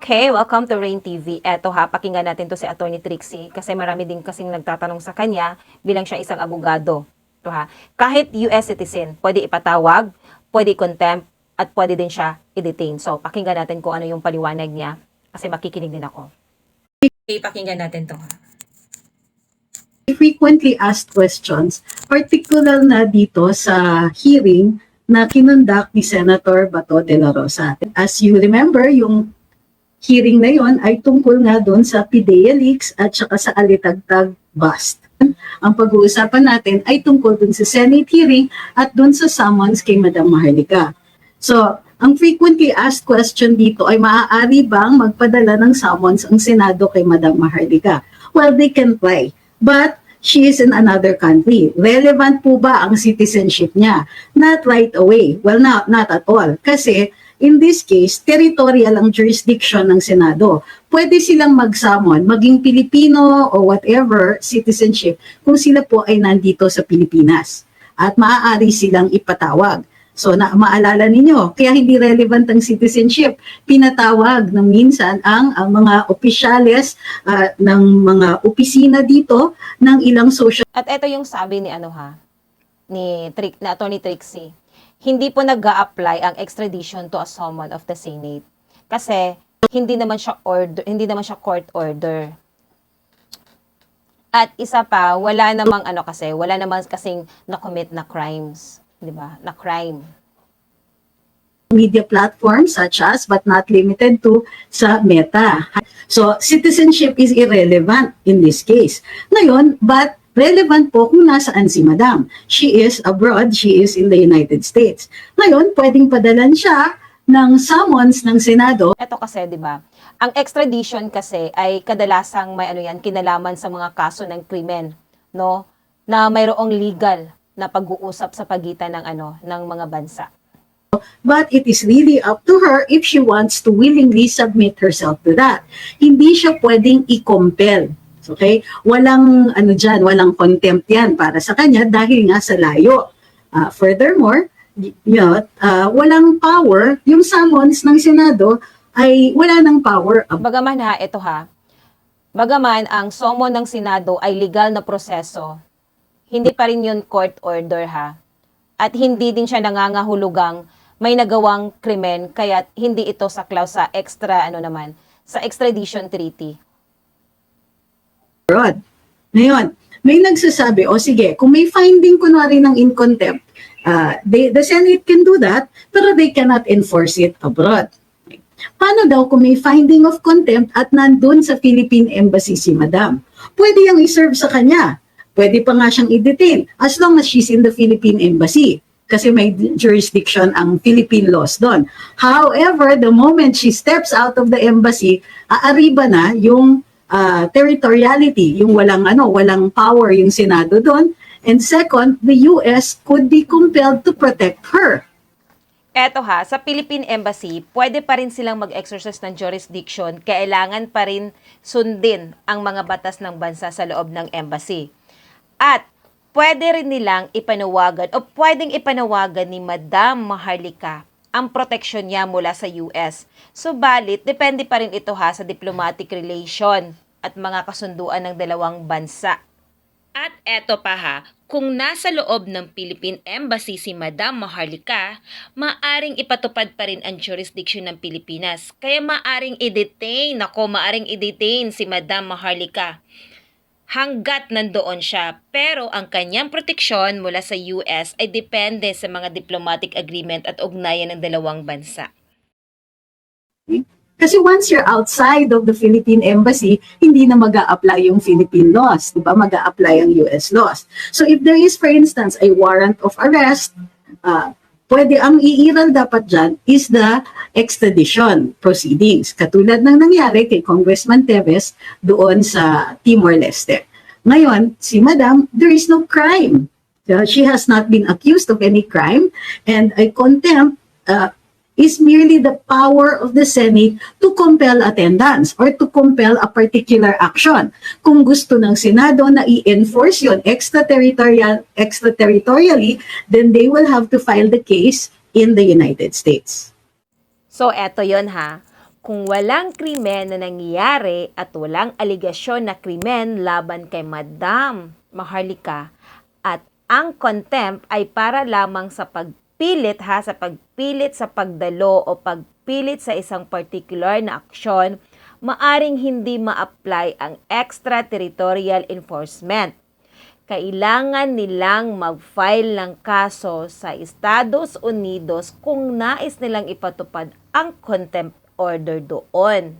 Okay, welcome to Rain TV. Eto ha, pakinggan natin to si Attorney Trixie kasi marami din kasing nagtatanong sa kanya bilang siya isang abogado. Ito ha, kahit US citizen, pwede ipatawag, pwede contempt, at pwede din siya i-detain. So, pakinggan natin kung ano yung paliwanag niya kasi makikinig din ako. Okay, pakinggan natin to ha. frequently asked questions, particular na dito sa hearing na kinundak ni Senator Bato de la Rosa. As you remember, yung hearing na yon ay tungkol nga doon sa PIDEA leaks at saka sa Alitagtag bust. Ang pag-uusapan natin ay tungkol doon sa Senate hearing at doon sa summons kay Madam Maharlika. So, ang frequently asked question dito ay maaari bang magpadala ng summons ang Senado kay Madam Maharlika? Well, they can try. But she is in another country. Relevant po ba ang citizenship niya? Not right away. Well, not, not at all. Kasi in this case, territorial ang jurisdiction ng Senado. Pwede silang mag-summon, maging Pilipino o whatever citizenship kung sila po ay nandito sa Pilipinas. At maaari silang ipatawag. So na maalala ninyo, kaya hindi relevant ang citizenship. Pinatawag ng minsan ang, ang mga opisyales ah, ng mga opisina dito ng ilang social At ito yung sabi ni ano ha, ni, Trick, na Attorney Trixie. Hindi po nag apply ang extradition to a summon of the Senate. Kasi hindi naman siya order, hindi naman siya court order. At isa pa, wala namang ano kasi, wala namang kasing na-commit na crimes, 'di ba? Na crime. media platforms such as but not limited to sa Meta. So citizenship is irrelevant in this case. Ngayon, but relevant po kung nasaan si Madam. She is abroad, she is in the United States. Ngayon, pwedeng padalan siya ng summons ng Senado Ito kasi, 'di ba? Ang extradition kasi ay kadalasang may ano yan, kinalaman sa mga kaso ng krimen, no? Na mayroong legal na pag-uusap sa pagitan ng ano, ng mga bansa. But it is really up to her if she wants to willingly submit herself to that. Hindi siya pwedeng i-compel. Okay? Walang ano dyan, walang contempt yan para sa kanya dahil nga sa layo. Ah, furthermore, you know, ah, walang power, yung summons ng Senado ay wala ng power. Bagaman ha, ito ha. Bagaman ang summon ng Senado ay legal na proseso, hindi pa rin yun court order ha. At hindi din siya nangangahulugang may nagawang krimen kaya hindi ito saklaw sa extra ano naman, sa extradition treaty. Abroad. Ngayon, may nagsasabi, o sige, kung may finding kunwari ng in contempt, uh, they, the Senate can do that, pero they cannot enforce it abroad. Paano daw kung may finding of contempt at nandun sa Philippine Embassy si Madam? Pwede yung iserve sa kanya. Pwede pa nga siyang i-detain as long as she's in the Philippine Embassy kasi may jurisdiction ang Philippine laws doon. However, the moment she steps out of the embassy, aariba na yung uh, territoriality, yung walang ano, walang power yung Senado doon. And second, the US could be compelled to protect her. Eto ha, sa Philippine Embassy, pwede pa rin silang mag-exercise ng jurisdiction, kailangan pa rin sundin ang mga batas ng bansa sa loob ng embassy. At pwede rin nilang ipanawagan o pwedeng ipanawagan ni Madam Maharlika ang proteksyon niya mula sa US. Subalit, depende pa rin ito ha sa diplomatic relation at mga kasunduan ng dalawang bansa. At eto pa ha, kung nasa loob ng Philippine Embassy si Madam Maharlika, maaring ipatupad pa rin ang jurisdiction ng Pilipinas. Kaya maaring i-detain, ako maaring i-detain si Madam Maharlika hanggat nandoon siya. Pero ang kanyang proteksyon mula sa US ay depende sa mga diplomatic agreement at ugnayan ng dalawang bansa. Kasi once you're outside of the Philippine Embassy, hindi na mag apply yung Philippine laws, di ba? mag apply ang US laws. So if there is, for instance, a warrant of arrest, uh, pwede ang iiral dapat dyan is the extradition proceedings. Katulad ng nangyari kay Congressman Teves doon sa Timor-Leste. Ngayon, si Madam, there is no crime. Uh, she has not been accused of any crime and a contempt uh, is merely the power of the Senate to compel attendance or to compel a particular action. Kung gusto ng Senado na i-enforce yun extraterritorial, extraterritorially, then they will have to file the case in the United States. So, eto yon ha. Kung walang krimen na nangyayari at walang aligasyon na krimen laban kay Madam Maharlika at ang contempt ay para lamang sa pagpilit ha, sa pagpilit sa pagdalo o pagpilit sa isang particular na aksyon, maaring hindi ma-apply ang extraterritorial enforcement kailangan nilang mag-file ng kaso sa Estados Unidos kung nais nilang ipatupad ang contempt order doon.